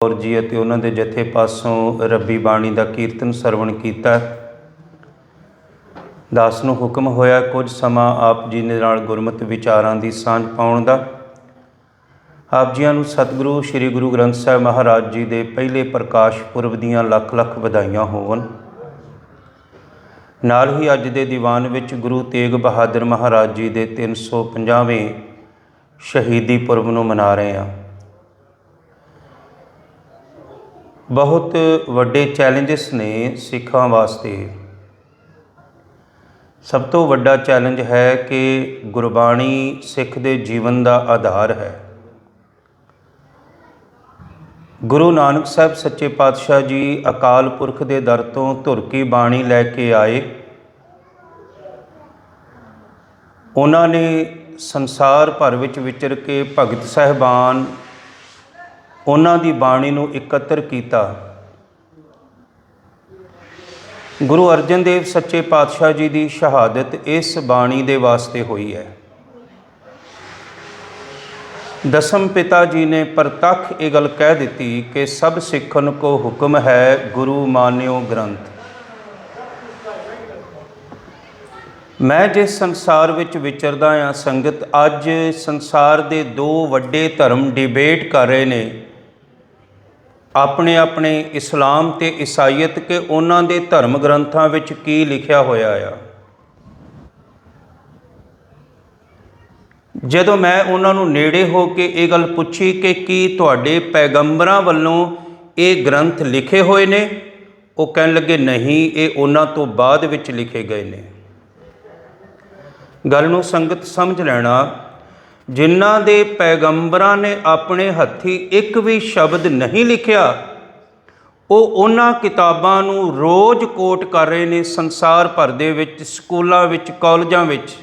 ਕੌਰ ਜੀ ਅਤੇ ਉਹਨਾਂ ਦੇ ਜਥੇ ਪਾਸੋਂ ਰੱਬੀ ਬਾਣੀ ਦਾ ਕੀਰਤਨ ਸਰਵਣ ਕੀਤਾ। ਦਾਸ ਨੂੰ ਹੁਕਮ ਹੋਇਆ ਕੁਝ ਸਮਾਂ ਆਪ ਜੀ ਦੇ ਨਾਲ ਗੁਰਮਤਿ ਵਿਚਾਰਾਂ ਦੀ ਸਾਂਝ ਪਾਉਣ ਦਾ। ਆਪ ਜੀਆਂ ਨੂੰ ਸਤਿਗੁਰੂ, ਸ੍ਰੀ ਗੁਰੂ ਗ੍ਰੰਥ ਸਾਹਿਬ ਮਹਾਰਾਜ ਜੀ ਦੇ ਪਹਿਲੇ ਪ੍ਰਕਾਸ਼ ਪੁਰਬ ਦੀਆਂ ਲੱਖ ਲੱਖ ਵਧਾਈਆਂ ਹੋਵਨ ਨਾਲ ਹੀ ਅੱਜ ਦੇ ਦੀਵਾਨ ਵਿੱਚ ਗੁਰੂ ਤੇਗ ਬਹਾਦਰ ਮਹਾਰਾਜ ਜੀ ਦੇ 350ਵੇਂ ਸ਼ਹੀਦੀ ਪੁਰਬ ਨੂੰ ਮਨਾ ਰਹੇ ਹਾਂ। ਬਹੁਤ ਵੱਡੇ ਚੈਲੰਜਸ ਨੇ ਸਿੱਖਾਂ ਵਾਸਤੇ। ਸਭ ਤੋਂ ਵੱਡਾ ਚੈਲੰਜ ਹੈ ਕਿ ਗੁਰਬਾਣੀ ਸਿੱਖ ਦੇ ਜੀਵਨ ਦਾ ਆਧਾਰ ਹੈ। ਗੁਰੂ ਨਾਨਕ ਸਾਹਿਬ ਸੱਚੇ ਪਾਤਸ਼ਾਹ ਜੀ ਅਕਾਲ ਪੁਰਖ ਦੇ ਦਰ ਤੋਂ ਧੁਰ ਕੀ ਬਾਣੀ ਲੈ ਕੇ ਆਏ। ਉਹਨਾਂ ਨੇ ਸੰਸਾਰ ਭਰ ਵਿੱਚ ਵਿਚਰ ਕੇ ਭਗਤ ਸਹਿਬਾਨ ਉਹਨਾਂ ਦੀ ਬਾਣੀ ਨੂੰ ਇਕੱਤਰ ਕੀਤਾ। ਗੁਰੂ ਅਰਜਨ ਦੇਵ ਸੱਚੇ ਪਾਤਸ਼ਾਹ ਜੀ ਦੀ ਸ਼ਹਾਦਤ ਇਸ ਬਾਣੀ ਦੇ ਵਾਸਤੇ ਹੋਈ ਹੈ। ਦਸਮ ਪਿਤਾ ਜੀ ਨੇ ਪ੍ਰਤੱਖ ਇਹ ਗੱਲ ਕਹਿ ਦਿੱਤੀ ਕਿ ਸਭ ਸਿੱਖਨ ਕੋ ਹੁਕਮ ਹੈ ਗੁਰੂ ਮਾਨਿਓ ਗ੍ਰੰਥ। ਮੈਂ ਜਿਸ ਸੰਸਾਰ ਵਿੱਚ ਵਿਚਰਦਾ ਹਾਂ, ਸੰਗਤ ਅੱਜ ਸੰਸਾਰ ਦੇ ਦੋ ਵੱਡੇ ਧਰਮ ਡਿਬੇਟ ਕਰ ਰਹੇ ਨੇ। ਆਪਣੇ ਆਪਣੇ ਇਸਲਾਮ ਤੇ ਈਸਾਈਅਤ ਕਿ ਉਹਨਾਂ ਦੇ ਧਰਮ ਗ੍ਰੰਥਾਂ ਵਿੱਚ ਕੀ ਲਿਖਿਆ ਹੋਇਆ ਆ। ਜਦੋਂ ਮੈਂ ਉਹਨਾਂ ਨੂੰ ਨੇੜੇ ਹੋ ਕੇ ਇਹ ਗੱਲ ਪੁੱਛੀ ਕਿ ਕੀ ਤੁਹਾਡੇ ਪੈਗੰਬਰਾਂ ਵੱਲੋਂ ਇਹ ਗ੍ਰੰਥ ਲਿਖੇ ਹੋਏ ਨੇ, ਉਹ ਕਹਿਣ ਲੱਗੇ, ਨਹੀਂ, ਇਹ ਉਹਨਾਂ ਤੋਂ ਬਾਅਦ ਵਿੱਚ ਲਿਖੇ ਗਏ ਨੇ। ਗੱਲ ਨੂੰ ਸੰਗਤ ਸਮਝ ਲੈਣਾ ਜਿਨ੍ਹਾਂ ਦੇ ਪੈਗੰਬਰਾਂ ਨੇ ਆਪਣੇ ਹੱਥੀ ਇੱਕ ਵੀ ਸ਼ਬਦ ਨਹੀਂ ਲਿਖਿਆ, ਉਹ ਉਹਨਾਂ ਕਿਤਾਬਾਂ ਨੂੰ ਰੋਜ਼ ਕੋਟ ਕਰ ਰਹੇ ਨੇ ਸੰਸਾਰ ਭਰ ਦੇ ਵਿੱਚ, ਸਕੂਲਾਂ ਵਿੱਚ, ਕਾਲਜਾਂ ਵਿੱਚ।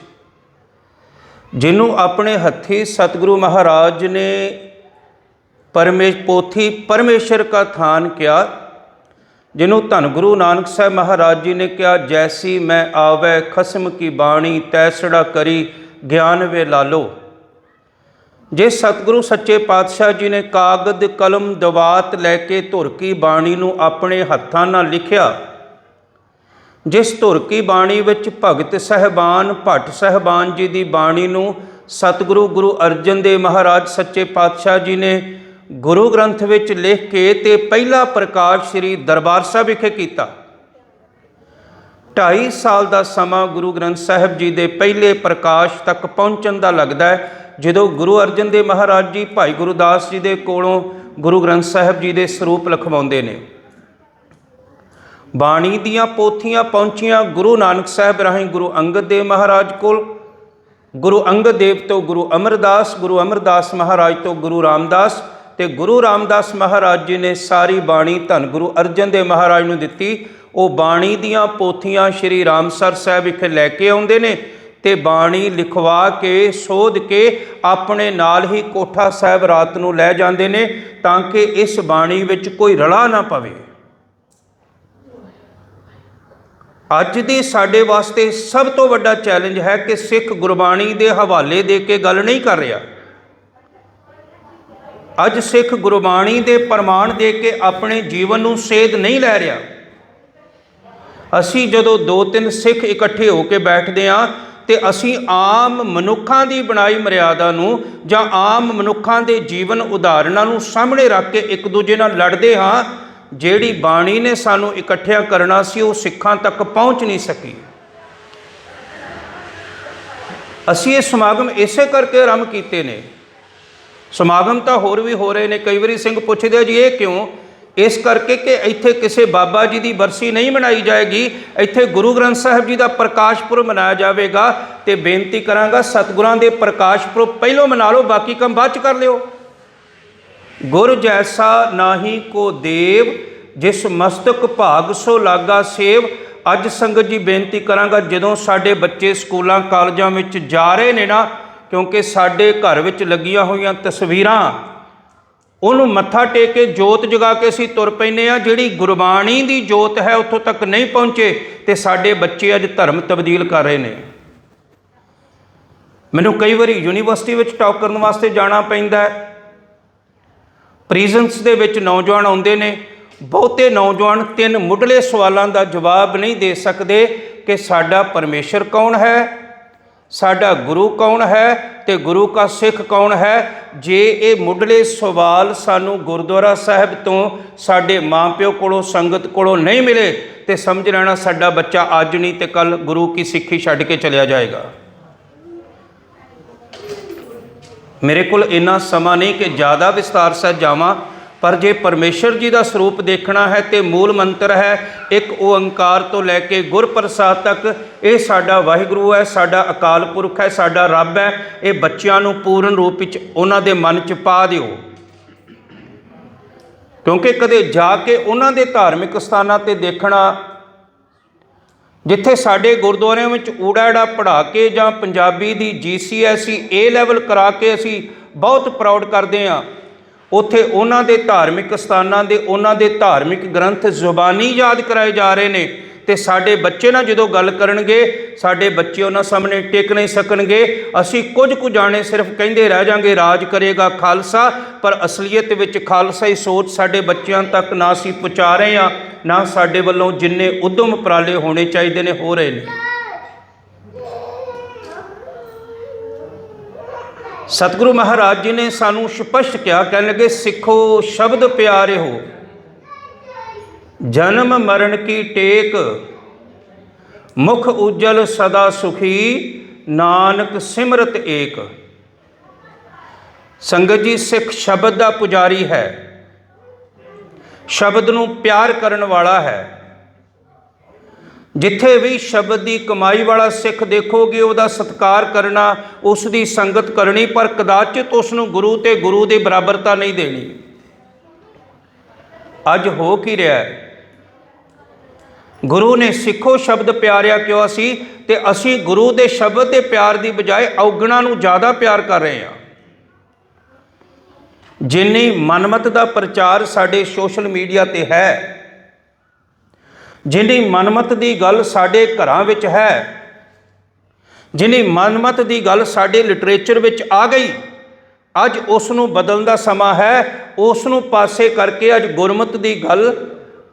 ਜਿਹਨੂੰ ਆਪਣੇ ਹੱਥੀ ਸਤਿਗੁਰੂ ਮਹਾਰਾਜ ਨੇ ਪਰਮੇਸ਼ ਪੋਥੀ ਪਰਮੇਸ਼ਰ ਕਾ ਥਾਨ ਕਿਹਾ, ਜਿਹਨੂੰ ਧੰਨ ਗੁਰੂ ਨਾਨਕ ਸਾਹਿਬ ਮਹਾਰਾਜ ਜੀ ਨੇ ਕਿਹਾ, ਜੈਸੀ ਮੈਂ ਆਵੈ, ਖਸਮ ਕੀ ਬਾਣੀ ਤੈਸੜਾ ਕਰੀ, ਗਿਆਨ ਵੇ ਲਾਲੋ ਜੇ ਸਤਿਗੁਰੂ ਸੱਚੇ ਪਾਤਸ਼ਾਹ ਜੀ ਨੇ ਕਾਗਦ, ਕਲਮ, ਦਵਾਤ ਲੈ ਕੇ ਧੁਰ ਕੀ ਬਾਣੀ ਨੂੰ ਆਪਣੇ ਹੱਥਾਂ ਨਾਲ ਲਿਖਿਆ, ਜਿਸ ਧੁਰ ਕੀ ਬਾਣੀ ਵਿੱਚ ਭਗਤ ਸਹਿਬਾਨ, ਭੱਟ ਸਹਿਬਾਨ ਜੀ ਦੀ ਬਾਣੀ ਨੂੰ ਸਤਿਗੁਰੂ ਗੁਰੂ ਅਰਜਨ ਦੇਵ ਮਹਾਰਾਜ ਸੱਚੇ ਪਾਤਸ਼ਾਹ ਜੀ ਨੇ ਗੁਰੂ ਗ੍ਰੰਥ ਵਿੱਚ ਲਿਖ ਕੇ ਤੇ ਪਹਿਲਾ ਪ੍ਰਕਾਸ਼ ਸ੍ਰੀ ਦਰਬਾਰ ਸਾਹਿਬ ਵਿਖੇ ਕੀਤਾ। 2.5 ਸਾਲ ਦਾ ਸਮਾਂ ਗੁਰੂ ਗ੍ਰੰਥ ਸਾਹਿਬ ਜੀ ਦੇ ਪਹਿਲੇ ਪ੍ਰਕਾਸ਼ ਤੱਕ ਪਹੁੰਚਣ ਦਾ ਲੱਗਦਾ ਹੈ, ਜਦੋਂ ਗੁਰੂ ਅਰਜਨ ਦੇਵ ਮਹਾਰਾਜ ਜੀ ਭਾਈ ਗੁਰਦਾਸ ਜੀ ਦੇ ਕੋਲੋਂ ਗੁਰੂ ਗ੍ਰੰਥ ਸਾਹਿਬ ਜੀ ਦੇ ਸਰੂਪ ਲਿਖਵਾਉਂਦੇ ਨੇ। ਬਾਣੀ ਦੀਆਂ ਪੋਥੀਆਂ ਪਹੁੰਚੀਆਂ ਗੁਰੂ ਨਾਨਕ ਸਾਹਿਬ ਰਾਹੀਂ ਗੁਰੂ ਅੰਗਦ ਦੇਵ ਮਹਾਰਾਜ ਕੋਲ। ਗੁਰੂ ਅੰਗਦ ਦੇਵ ਤੋਂ ਗੁਰੂ ਅਮਰਦਾਸ ਗੁਰੂ ਅਮਰਦਾਸ ਮਹਾਰਾਜ ਤੋਂ ਗੁਰੂ ਰਾਮਦਾਸ ਤੇ ਗੁਰੂ ਰਾਮਦਾਸ ਮਹਾਰਾਜ ਜੀ ਨੇ ਸਾਰੀ ਬਾਣੀ ਧੰਨ ਗੁਰੂ ਅਰਜਨ ਦੇਵ ਮਹਾਰਾਜ ਨੂੰ ਦਿੱਤੀ। ਉਹ ਬਾਣੀ ਦੀਆਂ ਪੋਥੀਆਂ ਸ਼੍ਰੀ ਰਾਮਸਰ ਸਾਹਿਬ ਵਿਖੇ ਲੈ ਕੇ ਆਉਂਦੇ ਨੇ ਤੇ ਬਾਣੀ ਲਿਖਵਾ ਕੇ, ਸੋਧ ਕੇ ਆਪਣੇ ਨਾਲ ਹੀ ਕੋਠਾ ਸਾਹਿਬ ਰਾਤ ਨੂੰ ਲੈ ਜਾਂਦੇ ਨੇ ਤਾਂ ਕਿ ਇਸ ਬਾਣੀ ਵਿੱਚ ਕੋਈ ਰਲਾ ਨਾ ਪਵੇ। ਅੱਜ ਦੀ ਸਾਡੇ ਵਾਸਤੇ ਸਭ ਤੋਂ ਵੱਡਾ ਚੈਲੰਜ ਹੈ ਕਿ ਸਿੱਖ ਗੁਰਬਾਣੀ ਦੇ ਹਵਾਲੇ ਦੇ ਕੇ ਗੱਲ ਨਹੀਂ ਕਰ ਰਿਹਾ। ਅੱਜ ਸਿੱਖ ਗੁਰਬਾਣੀ ਦੇ ਪ੍ਰਮਾਣ ਦੇ ਕੇ ਆਪਣੇ ਜੀਵਨ ਨੂੰ ਸੇਧ ਨਹੀਂ ਲੈ ਰਿਹਾ। ਅਸੀਂ ਜਦੋਂ ਦੋ ਤਿੰਨ ਸਿੱਖ ਇਕੱਠੇ ਹੋ ਕੇ ਬੈਠਦੇ ਹਾਂ ਤੇ ਅਸੀਂ ਆਮ ਮਨੁੱਖਾਂ ਦੀ ਬਣਾਈ ਮਰਿਆਦਾ ਨੂੰ ਜਾਂ ਆਮ ਮਨੁੱਖਾਂ ਦੇ ਜੀਵਨ ਉਦਾਹਰਣਾਂ ਨੂੰ ਸਾਹਮਣੇ ਰੱਖ ਕੇ ਇੱਕ ਦੂਜੇ ਨਾਲ ਲੜਦੇ ਹਾਂ, ਜਿਹੜੀ ਬਾਣੀ ਨੇ ਸਾਨੂੰ ਇਕੱਠਿਆ ਕਰਨਾ ਸੀ, ਉਹ ਸਿੱਖਾਂ ਤੱਕ ਪਹੁੰਚ ਨਹੀਂ ਸਕੀ। ਅਸੀਂ ਇਹ ਸਮਾਗਮ ਇਸੇ ਕਰਕੇ ਆਰੰਭ ਕੀਤੇ ਨੇ। ਸਮਾਗਮ ਤਾਂ ਹੋਰ ਵੀ ਹੋ ਰਹੇ ਨੇ। ਕਈ ਵਾਰੀ ਸਿੰਘ ਪੁੱਛਦੇ ਆ ਜੀ, ਇਹ ਕਿਉਂ? ਇਸ ਕਰਕੇ ਕਿ ਇੱਥੇ ਕਿਸੇ ਬਾਬਾ ਜੀ ਦੀ ਬਰਸੀ ਨਹੀਂ ਮਨਾਈ ਜਾਏਗੀ। ਇੱਥੇ ਗੁਰੂ ਗ੍ਰੰਥ ਸਾਹਿਬ ਜੀ ਦਾ ਪ੍ਰਕਾਸ਼ ਪੁਰਬ ਮਨਾਇਆ ਜਾਵੇਗਾ ਤੇ ਬੇਨਤੀ ਕਰਾਂਗਾ ਸਤਿਗੁਰਾਂ ਦੇ ਪ੍ਰਕਾਸ਼ ਪੁਰਬ ਪਹਿਲੋਂ ਮਨਾ ਲਓ, ਬਾਕੀ ਕੰਮ ਬਾਅਦ ਚ ਕਰ ਲਿਓ। ਗੁਰ ਜੈਸਾ ਨਾਹੀ ਕੋ ਦੇਵ, ਜਿਸ ਮਸਤਕ ਭਾਗ ਸੋ ਲਾਗਾ ਸੇਵ। ਅੱਜ ਸੰਗਤ ਜੀ ਬੇਨਤੀ ਕਰਾਂਗਾ, ਜਦੋਂ ਸਾਡੇ ਬੱਚੇ ਸਕੂਲਾਂ, ਕਾਲਜਾਂ ਵਿੱਚ ਜਾ ਰਹੇ ਨੇ ਨਾ, ਕਿਉਂਕਿ ਸਾਡੇ ਘਰ ਵਿੱਚ ਲੱਗੀਆਂ ਹੋਈਆਂ ਤਸਵੀਰਾਂ ਉਹਨੂੰ ਮੱਥਾ ਟੇਕ ਕੇ ਜੋਤ ਜਗਾ ਕੇ ਅਸੀਂ ਤੁਰ ਪੈਨੇ ਆ ਜਿਹੜੀ ਗੁਰਬਾਣੀ ਦੀ ਜੋਤ ਹੈ, ਉੱਥੋਂ ਤੱਕ ਨਹੀਂ ਪਹੁੰਚੇ ਤੇ ਸਾਡੇ ਬੱਚੇ ਅੱਜ ਧਰਮ ਤਬਦੀਲ ਕਰ ਰਹੇ ਨੇ। ਮੈਨੂੰ ਕਈ ਵਾਰੀ ਯੂਨੀਵਰਸਿਟੀ ਵਿੱਚ ਟਾਕ ਕਰਨ ਵਾਸਤੇ ਜਾਣਾ ਪੈਂਦਾ ਹੈ। ਪ੍ਰੀਜ਼ਨਸ ਦੇ ਵਿੱਚ ਨੌਜਵਾਨ ਆਉਂਦੇ ਨੇ। ਬਹੁਤੇ ਨੌਜਵਾਨ ਤਿੰਨ ਮੁੱਢਲੇ ਸਵਾਲਾਂ ਦਾ ਜਵਾਬ ਨਹੀਂ ਦੇ ਸਕਦੇ ਕਿ ਸਾਡਾ ਪਰਮੇਸ਼ਰ ਕੌਣ ਹੈ? ਸਾਡਾ ਗੁਰੂ ਕੌਣ ਹੈ ਤੇ ਗੁਰੂ ਕਾ ਸਿੱਖ ਕੌਣ ਹੈ? ਜੇ ਇਹ ਮੁੱਢਲੇ ਸਵਾਲ ਸਾਨੂੰ ਗੁਰਦੁਆਰਾ ਸਾਹਿਬ ਤੋਂ ਸਾਡੇ ਮਾਪਿਓ ਕੋਲੋਂ, ਸੰਗਤ ਕੋਲੋਂ ਨਹੀਂ ਮਿਲੇ, ਤੇ ਸਮਝ ਲੈਣਾ ਸਾਡਾ ਬੱਚਾ ਅੱਜ ਨਹੀਂ ਤੇ ਕੱਲ ਗੁਰੂ ਕੀ ਸਿੱਖੀ ਛੱਡ ਕੇ ਚਲਿਆ ਜਾਏਗਾ। ਮੇਰੇ ਕੋਲ ਇੰਨਾ ਸਮਾਂ ਨਹੀਂ ਕਿ ਜ਼ਿਆਦਾ ਵਿਸਤਾਰ ਸਹਿ ਜਾਵਾਂ। ਪਰ ਜੇ ਪਰਮੇਸ਼ਰ ਜੀ ਦਾ ਸਰੂਪ ਦੇਖਣਾ ਹੈ ਤੇ ਮੂਲ ਮੰਤਰ ਹੈ, ਇੱਕ ਓੰਕਾਰ ਤੋਂ ਲੈ ਕੇ ਗੁਰਪ੍ਰਸਾਦ ਤੱਕ, ਇਹ ਸਾਡਾ ਵਾਹਿਗੁਰੂ ਹੈ, ਸਾਡਾ ਅਕਾਲ ਪੁਰਖ ਹੈ, ਸਾਡਾ ਰੱਬ ਹੈ, ਇਹ ਬੱਚਿਆਂ ਨੂੰ ਪੂਰਨ ਰੂਪ ਵਿੱਚ ਉਹਨਾਂ ਦੇ ਮਨ 'ਚ ਪਾ ਦਿਓ। ਕਿਉਂਕਿ ਕਦੇ ਜਾ ਕੇ ਉਹਨਾਂ ਦੇ ਧਾਰਮਿਕ ਸਥਾਨਾਂ ਤੇ ਦੇਖਣਾ, ਜਿੱਥੇ ਸਾਡੇ ਗੁਰਦੁਆਰਿਆਂ ਵਿੱਚ ਊੜਾ-ੜਾ ਪੜ੍ਹਾ ਕੇ ਜਾਂ ਪੰਜਾਬੀ ਦੀ ਜੀਸੀਐਸਈ ਏ ਲੈਵਲ ਕਰਾ ਕੇ ਅਸੀਂ ਬਹੁਤ ਪ੍ਰਾਊਡ ਕਰਦੇ ਹਾਂ ਉੱਥੇ ਉਹਨਾਂ ਦੇ ਧਾਰਮਿਕ ਸਥਾਨਾਂ ਦੇ, ਉਹਨਾਂ ਦੇ ਧਾਰਮਿਕ ਗ੍ਰੰਥ ਜ਼ੁਬਾਨੀ ਯਾਦ ਕਰਾਏ ਜਾ ਰਹੇ ਨੇ। ਤੇ ਸਾਡੇ ਬੱਚੇ ਨਾਲ ਜਦੋਂ ਗੱਲ ਕਰਨਗੇ, ਸਾਡੇ ਬੱਚੇ ਉਹਨਾਂ ਸਾਹਮਣੇ ਟਿਕ ਨਹੀਂ ਸਕਣਗੇ। ਅਸੀਂ ਕੁਝ ਕੁ ਜਾਣੇ ਸਿਰਫ ਕਹਿੰਦੇ ਰਹਿ ਜਾਾਂਗੇ, ਰਾਜ ਕਰੇਗਾ ਖਾਲਸਾ, ਪਰ ਅਸਲੀਅਤ ਵਿੱਚ ਖਾਲਸਾਈ ਸੋਚ ਸਾਡੇ ਬੱਚਿਆਂ ਤੱਕ ਨਾ ਅਸੀਂ ਪਹੁੰਚਾ ਰਹੇ ਹਾਂ, ਨਾ ਸਾਡੇ ਵੱਲੋਂ ਜਿੰਨੇ ਉਦਮ ਉਪਰਾਲੇ ਹੋਣੇ ਚਾਹੀਦੇ ਨੇ, ਹੋ ਰਹੇ ਨੇ। ਸਤਿਗੁਰੂ ਮਹਾਰਾਜ ਜੀ ਨੇ ਸਾਨੂੰ ਸਪਸ਼ਟ ਕਿਹਾ, ਕਹਿਣ ਲੱਗੇ, ਸਿੱਖੋ ਸ਼ਬਦ ਪਿਆਰੇ ਹੋ। ਜਨਮ ਮਰਨ ਕੀ ਟੇਕ, ਮੁਖ ਉਜਲ ਸਦਾ ਸੁਖੀ, ਨਾਨਕ ਸਿਮਰਤ ਏਕ। ਸੰਗਤ ਜੀ, ਸਿੱਖ ਸ਼ਬਦ ਦਾ ਪੁਜਾਰੀ ਹੈ। ਸ਼ਬਦ ਨੂੰ ਪਿਆਰ ਕਰਨ ਵਾਲਾ ਹੈ। ਜਿੱਥੇ ਵੀ ਸ਼ਬਦ ਦੀ ਕਮਾਈ ਵਾਲਾ ਸਿੱਖ ਦੇਖੋਗੇ, ਉਹਦਾ ਸਤਿਕਾਰ ਕਰਨਾ ਉਸ ਦੀ ਸੰਗਤ ਕਰਨੀ, ਪਰ ਕਦਾਚਿਤ ਉਸ ਨੂੰ ਗੁਰੂ ਤੇ ਗੁਰੂ ਦੀ ਬਰਾਬਰਤਾ ਨਹੀਂ ਦੇਣੀ। ਅੱਜ ਹੋ ਕੀ ਰਿਹਾ ਹੈ? ਗੁਰੂ ਨੇ ਸਿੱਖੋ ਸ਼ਬਦ ਪਿਆਰਿਆ ਕਿਉਂ ਅਸੀਂ? ਤੇ ਅਸੀਂ ਗੁਰੂ ਦੇ ਸ਼ਬਦ ਦੇ ਪਿਆਰ ਦੀ ਬਜਾਏ ਔਗਣਾ ਨੂੰ ਜ਼ਿਆਦਾ ਪਿਆਰ ਕਰ ਰਹੇ ਹਾਂ। ਜਿੰਨੀ ਮਨਮਤ ਦਾ ਪ੍ਰਚਾਰ ਸਾਡੇ ਸੋਸ਼ਲ ਮੀਡੀਆ ਤੇ ਹੈ ਜਿੰਨੀ ਮਨਮਤ ਦੀ ਗੱਲ ਸਾਡੇ ਘਰਾਂ ਵਿੱਚ ਹੈ, ਜਿੰਨੀ ਮਨਮਤ ਦੀ ਗੱਲ ਸਾਡੇ ਲਿਟਰੇਚਰ ਵਿੱਚ ਆ ਗਈ, ਅੱਜ ਉਸ ਨੂੰ ਬਦਲਣ ਦਾ ਸਮਾਂ ਹੈ ਉਸ ਨੂੰ ਪਾਸੇ ਕਰਕੇ ਅੱਜ ਗੁਰਮਤ ਦੀ ਗੱਲ,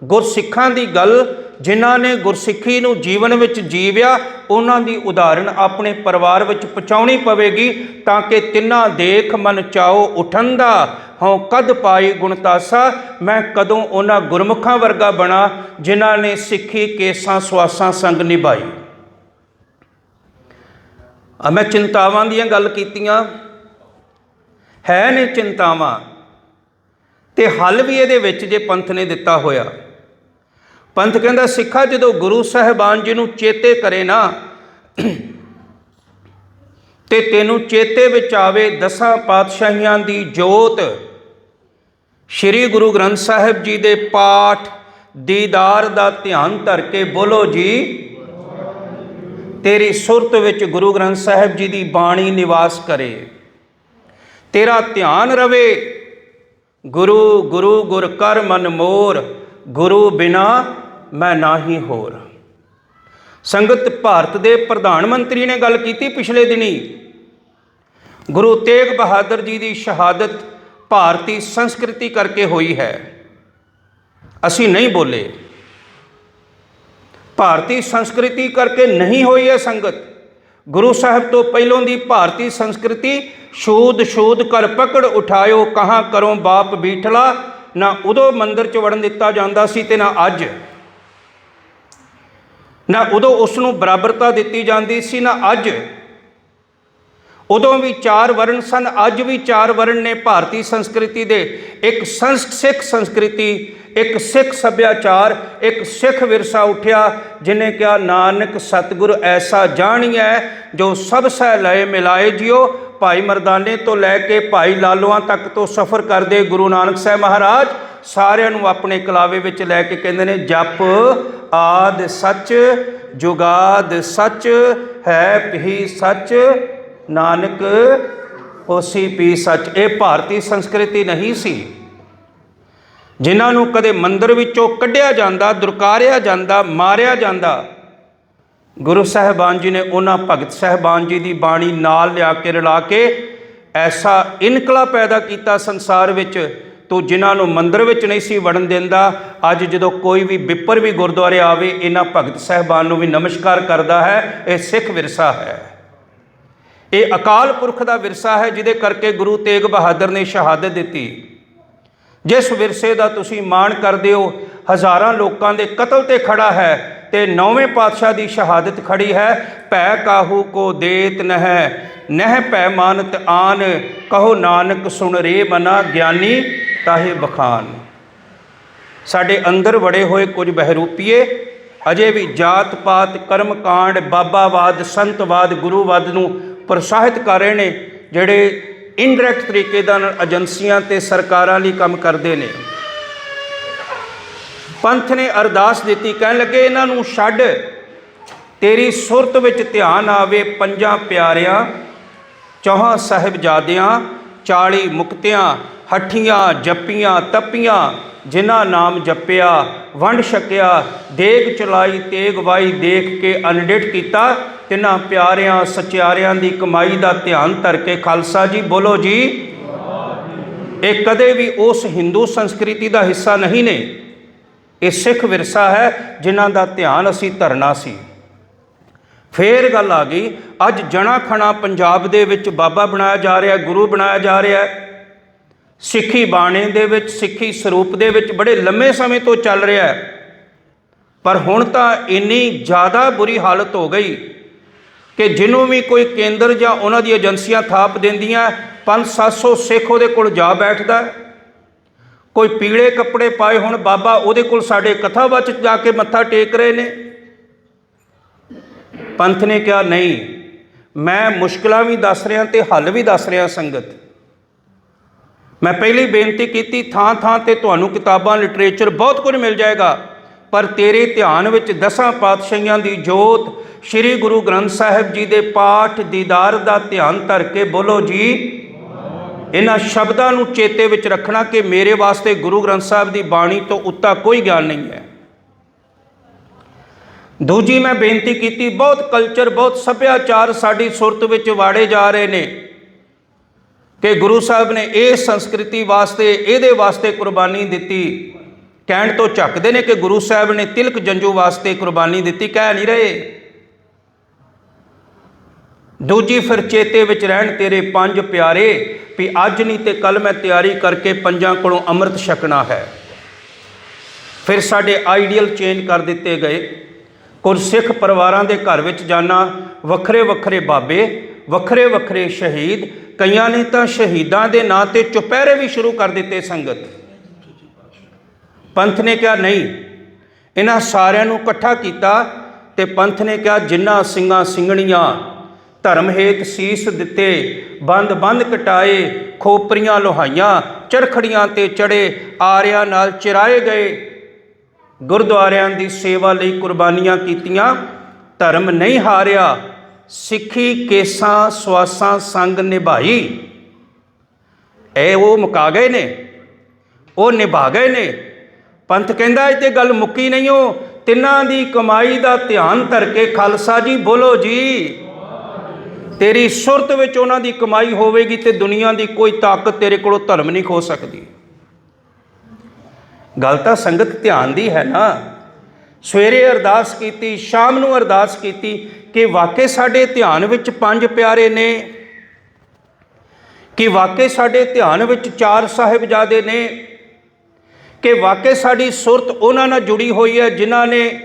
ਗੁਰਸਿੱਖਾਂ ਦੀ ਗੱਲ, ਜਿਨ੍ਹਾਂ ਨੇ ਗੁਰਸਿੱਖੀ ਨੂੰ ਜੀਵਨ ਵਿੱਚ ਜੀਵਿਆ, ਉਹਨਾਂ ਦੀ ਉਦਾਹਰਣ ਆਪਣੇ ਪਰਿਵਾਰ ਵਿੱਚ ਪਹੁੰਚਾਉਣੀ ਪਵੇਗੀ ਤਾਂ ਕਿ ਤਿੰਨਾਂ ਦੇਖ ਮਨ ਚਾਓ ਉਠਣ ਦਾ। ਹਉ ਕਦ ਪਾਈ ਗੁਣਤਾਸਾ ਮੈਂ ਕਦੋਂ ਉਹਨਾਂ ਗੁਰਮੁਖਾਂ ਵਰਗਾ ਬਣਾ, ਜਿਨ੍ਹਾਂ ਨੇ ਸਿੱਖੀ ਕੇਸਾਂ ਸਵਾਸਾਂ ਸੰਗ ਨਿਭਾਈ। ਆ ਮੈਂ ਚਿੰਤਾਵਾਂ ਦੀਆਂ ਗੱਲ ਕੀਤੀਆਂ। ਹੈ ਨੇ ਚਿੰਤਾਵਾਂ, ਤੇ ਹੱਲ ਵੀ ਇਹਦੇ ਵਿੱਚ ਜੇ ਪੰਥ ਨੇ ਦਿੱਤਾ ਹੋਇਆ। ਪੰਥ ਕਹਿੰਦਾ, ਸਿੱਖਾ ਜਦੋਂ ਗੁਰੂ ਸਾਹਿਬਾਨ ਜੀ ਨੂੰ ਚੇਤੇ ਕਰੇ ਨਾ, ਤੇ ਤੈਨੂੰ ਚੇਤੇ ਵਿੱਚ ਆਵੇ ਦਸਾਂ ਪਾਤਸ਼ਾਹੀਆਂ ਦੀ ਜੋਤ ਸ੍ਰੀ ਗੁਰੂ ਗ੍ਰੰਥ ਸਾਹਿਬ ਜੀ ਦੇ ਪਾਠ ਦੀਦਾਰ ਦਾ ਧਿਆਨ ਧਰ ਕੇ ਬੋਲੋ ਜੀ। ਤੇਰੀ ਸੁਰਤ ਵਿੱਚ ਗੁਰੂ ਗ੍ਰੰਥ ਸਾਹਿਬ ਜੀ ਦੀ ਬਾਣੀ ਨਿਵਾਸ ਕਰੇ। ਤੇਰਾ ਧਿਆਨ ਰਵੇ। ਗੁਰੂ ਗੁਰੂ ਗੁਰ ਕਰ ਮਨ ਮੋਰ। ਗੁਰੂ ਬਿਨਾ ਮੈਂ ਨਾਹੀ ਹੋਰ। ਸੰਗਤ ਭਾਰਤ ਦੇ ਪ੍ਰਧਾਨ ਮੰਤਰੀ ਨੇ ਗੱਲ ਕੀਤੀ ਪਿਛਲੇ ਦਿਨੀ। ਗੁਰੂ ਤੇਗ ਬਹਾਦਰ ਜੀ ਦੀ ਸ਼ਹਾਦਤ ਭਾਰਤੀ ਸੰਸਕ੍ਰਿਤੀ ਕਰਕੇ ਹੋਈ ਹੈ। ਅਸੀਂ ਨਹੀਂ ਬੋਲੇ। ਭਾਰਤੀ ਸੰਸਕ੍ਰਿਤੀ ਕਰਕੇ ਨਹੀਂ ਹੋਈ ਹੈ ਸੰਗਤ। ਗੁਰੂ ਸਾਹਿਬ ਤੋਂ ਪਹਿਲੋਂ ਦੀ ਭਾਰਤੀ ਸੰਸਕ੍ਰਿਤੀ ਸ਼ੂਦ ਸ਼ੂਦ ਕਰ ਪਕੜ ਉਠਾਇਓ, ਕਹਾਂ ਕਰੋ ਬਾਪ ਬੀਠਲਾ, ਨਾ ਉਦੋਂ ਮੰਦਰ ਚ ਵੜਨ ਦਿੱਤਾ ਜਾਂਦਾ ਸੀ ਤੇ ਨਾ ਅੱਜ। ਨਾ ਉਦੋਂ ਉਸ ਨੂੰ ਬਰਾਬਰਤਾ ਦਿੱਤੀ ਜਾਂਦੀ ਸੀ, ਨਾ ਅੱਜ। ਉਦੋਂ ਵੀ ਚਾਰ ਵਰਣ ਸਨ, ਅੱਜ ਵੀ ਚਾਰ ਵਰਣ ਨੇ ਭਾਰਤੀ ਸੰਸਕ੍ਰਿਤੀ ਦੇ। ਇੱਕ ਸੰਸ, ਸਿੱਖ ਸੰਸਕ੍ਰਿਤੀ, ਇੱਕ ਸਿੱਖ ਸੱਭਿਆਚਾਰ, ਇੱਕ ਸਿੱਖ ਵਿਰਸਾ ਉੱਠਿਆ, ਜਿਨੇ ਕਿਹਾ, ਨਾਨਕ ਸਤਿਗੁਰ ਐਸਾ ਜਾਣੀਐ, ਜੋ ਸਭ ਸਹਿ ਲਏ ਮਿਲਾਏ ਜਿਓ ਭਾਈ ਮਰਦਾਨੇ ਤੋਂ ਲੈ ਕੇ ਭਾਈ ਲਾਲੋਆਂ ਤੱਕ ਤੋਂ ਸਫ਼ਰ ਕਰਦੇ ਗੁਰੂ ਨਾਨਕ ਸਾਹਿਬ ਮਹਾਰਾਜ, ਸਾਰਿਆਂ ਨੂੰ ਆਪਣੇ ਕਲਾਵੇ ਵਿੱਚ ਲੈ ਕੇ ਕਹਿੰਦੇ ਨੇ, ਜਪ ਆਦ ਸੱਚ, ਜੁਗਾਦ ਸੱਚ, ਹੈ ਭੀ ਸੱਚ। ਨਾਨਕ ਹੋਸੀ ਪੀ ਸੱਚ। ਇਹ ਭਾਰਤੀ ਸੰਸਕ੍ਰਿਤੀ ਨਹੀਂ ਸੀ। ਜਿਨ੍ਹਾਂ ਨੂੰ ਕਦੇ ਮੰਦਰ ਵਿੱਚੋਂ ਕੱਢਿਆ ਜਾਂਦਾ, ਦੁਰਕਾਰਿਆ ਜਾਂਦਾ, ਮਾਰਿਆ ਜਾਂਦਾ, ਗੁਰੂ ਸਾਹਿਬਾਨ ਜੀ ਨੇ ਉਹਨਾਂ ਭਗਤ ਸਾਹਿਬਾਨ ਜੀ ਦੀ ਬਾਣੀ ਨਾਲ ਲਿਆ ਕੇ ਰਲਾ ਕੇ ਐਸਾ ਇਨਕਲਾ ਪੈਦਾ ਕੀਤਾ ਸੰਸਾਰ ਵਿੱਚ। ਤੂੰ ਜਿਨ੍ਹਾਂ ਨੂੰ ਮੰਦਰ ਵਿੱਚ ਨਹੀਂ ਸੀ ਵੜਨ ਦਿੰਦਾ, ਅੱਜ ਜਦੋਂ ਕੋਈ ਵੀ ਬਿੱਪਰ ਵੀ ਗੁਰਦੁਆਰੇ ਆਵੇ, ਇਹਨਾਂ ਭਗਤ ਸਾਹਿਬਾਨ ਨੂੰ ਵੀ ਨਮਸਕਾਰ ਕਰਦਾ ਹੈ, ਇਹ ਸਿੱਖ ਵਿਰਸਾ ਹੈ। ਇਹ ਅਕਾਲ ਪੁਰਖ ਦਾ ਵਿਰਸਾ ਹੈ, ਜਿਹਦੇ ਕਰਕੇ ਗੁਰੂ ਤੇਗ ਬਹਾਦਰ ਨੇ ਸ਼ਹਾਦਤ ਦਿੱਤੀ। ਜਿਸ ਵਿਰਸੇ ਦਾ ਤੁਸੀਂ ਮਾਣ ਕਰਦੇ ਹੋ, ਹਜ਼ਾਰਾਂ ਲੋਕਾਂ ਦੇ ਕਤਲ ਤੇ ਖੜਾ ਹੈ ਤੇ ਨੌਵੇਂ ਪਾਤਸ਼ਾਹ ਦੀ ਸ਼ਹਾਦਤ ਖੜੀ ਹੈ। ਭੈ ਕਾਹੂ ਕੋ ਦੇਤ ਨਹਿ ਨਹਿ ਭੈ ਮਾਨਤ ਆਨ, ਕਹੋ ਨਾਨਕ ਸੁਣ ਰੇ ਮਨਾ ਗਿਆਨੀ, ਤਾਹੇ ਬਖਾਨ। ਸਾਡੇ ਅੰਦਰ ਵੜੇ ਹੋਏ ਕੁਝ ਬਹਿਰੂਪੀਏ, ਅਜੇ ਵੀ ਜਾਤ ਪਾਤ ਕਰਮ ਕਾਂਡ ਬਾਬਾਵਾਦ, ਸੰਤਵਾਦ, ਗੁਰੂਵਾਦ ਨੂੰ ਪ੍ਰੋਤਸਾਹਿਤ ਕਰ ਰਹੇ ਨੇ, ਜਿਹੜੇ ਇਨਡਾਇਰੈਕਟ ਤਰੀਕੇ ਦਾ ਏਜੰਸੀਆਂ ਤੇ ਸਰਕਾਰਾਂ ਲਈ ਕੰਮ ਕਰਦੇ ਨੇ। ਪੰਥ ਨੇ ਅਰਦਾਸ ਦਿੱਤੀ, ਕਹਿਣ ਲੱਗੇ, ਇਹਨਾਂ ਨੂੰ ਛੱਡ। ਤੇਰੀ ਸੁਰਤ ਵਿੱਚ ਧਿਆਨ ਆਵੇ, ਪੰਜਾਂ ਪਿਆਰਿਆਂ, ਚੌਹਾਂ ਸਾਹਿਬਜ਼ਾਦਿਆਂ 40 ਮੁਕਤਿਆਂ, ਹੱਠੀਆਂ, ਜੱਪੀਆਂ, ਤੱਪੀਆਂ ਜਿਨ੍ਹਾਂ ਨਾਮ ਜਪਿਆ, ਵੰਡ ਛਕਿਆ, ਦੇਗ ਚਲਾਈ, ਤੇਗ ਵਾਈ ਦੇਖ ਕੇ ਅਨਡਿਟ ਕੀਤਾ, ਤਿੰਨਾਂ ਪਿਆਰਿਆਂ, ਸਚਿਆਰਿਆਂ ਦੀ ਕਮਾਈ ਦਾ ਧਿਆਨ ਧਰ ਕੇ ਖਾਲਸਾ ਜੀ, ਬੋਲੋ ਜੀ। ਇਹ ਕਦੇ ਵੀ ਉਸ ਹਿੰਦੂ ਸੰਸਕ੍ਰਿਤੀ ਦਾ ਹਿੱਸਾ ਨਹੀਂ ਨੇ। ਇਹ ਸਿੱਖ ਵਿਰਸਾ ਹੈ ਜਿਨ੍ਹਾਂ ਦਾ ਧਿਆਨ ਅਸੀਂ ਧਰਨਾ ਸੀ। ਫੇਰ ਗੱਲ ਆ ਗਈ, ਅੱਜ ਜਣਾ ਖਣਾ ਪੰਜਾਬ ਦੇ ਵਿੱਚ ਬਾਬਾ ਬਣਾਇਆ ਜਾ ਰਿਹਾ, ਗੁਰੂ ਬਣਾਇਆ ਜਾ ਰਿਹਾ। ਸਿੱਖੀ ਬਾਣੇ ਦੇ ਵਿੱਚ, ਸਿੱਖੀ ਸਰੂਪ ਦੇ ਵਿੱਚ ਬੜੇ ਲੰਮੇ ਸਮੇਂ ਤੋਂ ਚੱਲ ਰਿਹਾ ਹੈ। ਪਰ ਹੁਣ ਤਾਂ ਇੰਨੀ ਜ਼ਿਆਦਾ ਬੁਰੀ ਹਾਲਤ ਹੋ ਗਈ ਕਿ ਜਿਹਨੂੰ ਵੀ ਕੋਈ ਕੇਂਦਰ ਜਾਂ ਉਹਨਾਂ ਦੀ ਏਜੰਸੀਆਂ ਥਾਪ ਦਿੰਦੀਆਂ 5-700 ਸਿੱਖ ਉਹਦੇ ਕੋਲ ਜਾ ਬੈਠਦਾ ਕੋਈ ਪੀਲੇ ਕੱਪੜੇ ਪਾਏ ਹੁਣ ਬਾਬਾ ਉਹਦੇ ਕੋਲ ਸਾਡੇ ਕਥਾ ਵਿੱਚ ਜਾ ਕੇ ਮੱਥਾ ਟੇਕ ਰਹੇ ਨੇ। ਪੰਥ ਨੇ ਕਿਹਾ, ਨਹੀਂ, ਮੈਂ ਮੁਸ਼ਕਲਾਂ ਵੀ ਦੱਸ ਰਿਹਾ ਤੇ ਹੱਲ ਵੀ ਦੱਸ ਰਿਹਾ ਸੰਗਤ। ਮੈਂ ਪਹਿਲੀ ਬੇਨਤੀ ਕੀਤੀ, ਥਾਂ ਥਾਂ ਤੇ ਤੁਹਾਨੂੰ ਕਿਤਾਬਾਂ, ਲਿਟਰੇਚਰ ਬਹੁਤ ਕੁਝ ਮਿਲ ਜਾਏਗਾ। ਪਰ ਤੇਰੇ ਧਿਆਨ ਵਿੱਚ ਦਸਾਂ ਪਾਤਸ਼ਾਹੀਆਂ ਦੀ ਜੋਤ, ਸ੍ਰੀ ਗੁਰੂ ਗ੍ਰੰਥ ਸਾਹਿਬ ਜੀ ਦੇ ਪਾਠ, ਦੀਦਾਰ ਦਾ ਧਿਆਨ ਧਰ ਕੇ ਬੋਲੋ ਜੀ। ਇਹਨਾਂ ਸ਼ਬਦਾਂ ਨੂੰ ਚੇਤੇ ਵਿੱਚ ਰੱਖਣਾ ਕਿ ਮੇਰੇ ਵਾਸਤੇ ਗੁਰੂ ਗ੍ਰੰਥ ਸਾਹਿਬ ਦੀ ਬਾਣੀ ਤੋਂ ਉੱਤਾ ਕੋਈ ਗਿਆਨ ਨਹੀਂ ਹੈ। ਦੂਜੀ ਮੈਂ ਬੇਨਤੀ ਕੀਤੀ, ਬਹੁਤ ਕਲਚਰ ਬਹੁਤ ਸੱਭਿਆਚਾਰ ਸਾਡੀ ਸੁਰਤ ਵਿੱਚ ਵਾੜੇ ਜਾ ਰਹੇ ਨੇ। ਕਿ ਗੁਰੂ ਸਾਹਿਬ ਨੇ ਇਹ ਸੰਸਕ੍ਰਿਤੀ ਵਾਸਤੇ, ਇਹਦੇ ਵਾਸਤੇ ਕੁਰਬਾਨੀ ਦਿੱਤੀ। ਕਹਿਣ ਤੋਂ ਝੱਕਦੇ ਨੇ ਕਿ ਗੁਰੂ ਸਾਹਿਬ ਨੇ ਤਿਲਕ ਜੰਜੂ ਵਾਸਤੇ ਕੁਰਬਾਨੀ ਦਿੱਤੀ, ਕਹਿ ਨਹੀਂ ਰਹੇ। ਦੂਜੀ ਫਿਰ ਚੇਤੇ ਵਿੱਚ ਰਹਿਣ, ਤੇਰੇ ਪੰਜ ਪਿਆਰੇ, ਵੀ ਅੱਜ ਨਹੀਂ ਤੇ ਕੱਲ ਮੈਂ ਤਿਆਰੀ ਕਰਕੇ ਪੰਜਾਂ ਕੋਲੋਂ ਅੰਮ੍ਰਿਤ ਛਕਣਾ ਹੈ। ਫਿਰ ਸਾਡੇ ਆਈਡੀਅਲ ਚੇਂਜ ਕਰ ਦਿੱਤੇ ਗਏ। ਕੁਝ ਸਿੱਖ ਪਰਿਵਾਰਾਂ ਦੇ ਘਰ ਵਿੱਚ ਜਾਣਾ ਵੱਖਰੇ ਵੱਖਰੇ ਬਾਬੇ ਵੱਖਰੇ ਵੱਖਰੇ ਸ਼ਹੀਦ ਕਈਆਂ ਨੇ ਤਾਂ ਸ਼ਹੀਦਾਂ ਦੇ ਨਾਂ ਤੇ ਚੁਪਹਿਰੇ ਵੀ ਸ਼ੁਰੂ ਕਰ ਦਿੱਤੇ ਸੰਗਤ। ਪੰਥ ਨੇ ਕਿਹਾ, ਨਹੀਂ, ਇਹਨਾਂ ਸਾਰਿਆਂ ਨੂੰ ਇਕੱਠਾ ਕੀਤਾ ਤੇ ਪੰਥ ਨੇ ਕਿਹਾ ਜਿਨ੍ਹਾਂ ਸਿੰਘਾਂ ਸਿੰਘਣੀਆਂ ਧਰਮ ਹੇਤ ਸੀਸ ਦਿੱਤੇ, ਬੰਦ ਬੰਦ ਕਟਾਏ, ਖੋਪਰੀਆਂ ਲੋਹਾਈਆਂ, ਚਰਖੜੀਆਂ ਤੇ ਚੜੇ, ਆਰਿਆਂ ਨਾਲ ਚਿਰਾਏ ਗਏ, ਗੁਰਦੁਆਰਿਆਂ ਦੀ ਸੇਵਾ ਲਈ ਕੁਰਬਾਨੀਆਂ ਕੀਤੀਆਂ, ਧਰਮ ਨਹੀਂ ਹਾਰਿਆ ਸਿੱਖੀ ਕੇਸਾਂ ਸਵਾਸਾਂ ਸੰਗ ਨਿਭਾਈ। ਇਹ ਉਹ ਮੁਕਾ ਗਏ ਨੇ, ਉਹ ਨਿਭਾ ਗਏ ਨੇ। ਪੰਥ ਕਹਿੰਦਾ, ਇਹ ਤੇ ਗੱਲ ਮੁੱਕੀ ਨਹੀਂ ਉਹ ਤਿੰਨਾਂ ਦੀ ਕਮਾਈ ਦਾ ਧਿਆਨ ਧਰ ਕੇ ਖਾਲਸਾ ਜੀ ਬੋਲੋ ਜੀ। ਤੇਰੀ ਸੁਰਤ ਵਿੱਚ ਉਹਨਾਂ ਦੀ ਕਮਾਈ ਹੋਵੇਗੀ ਤੇ ਦੁਨੀਆ ਦੀ ਕੋਈ ਤਾਕਤ ਤੇਰੇ ਕੋਲੋਂ ਧਰਮ ਨਹੀਂ ਖੋ ਸਕਦੀ। ਗੱਲ ਤਾਂ ਸੰਗਤ ਧਿਆਨ ਦੀ ਹੈ ਨਾ। ਸਵੇਰੇ ਅਰਦਾਸ ਕੀਤੀ, ਸ਼ਾਮ ਨੂੰ ਅਰਦਾਸ ਕੀਤੀ ਕਿ ਵਾਕਈ ਸਾਡੇ ਧਿਆਨ ਵਿੱਚ ਪੰਜ ਪਿਆਰੇ ਨੇ, ਕਿ ਵਾਕਈ ਸਾਡੇ ਧਿਆਨ ਵਿੱਚ ਚਾਰ ਸਾਹਿਬਜ਼ਾਦੇ ਨੇ, ਕਿ ਵਾਕਈ ਸਾਡੀ ਸੁਰਤ ਉਹਨਾਂ ਨਾਲ ਜੁੜੀ ਹੋਈ ਹੈ ਜਿਨ੍ਹਾਂ ਨੇ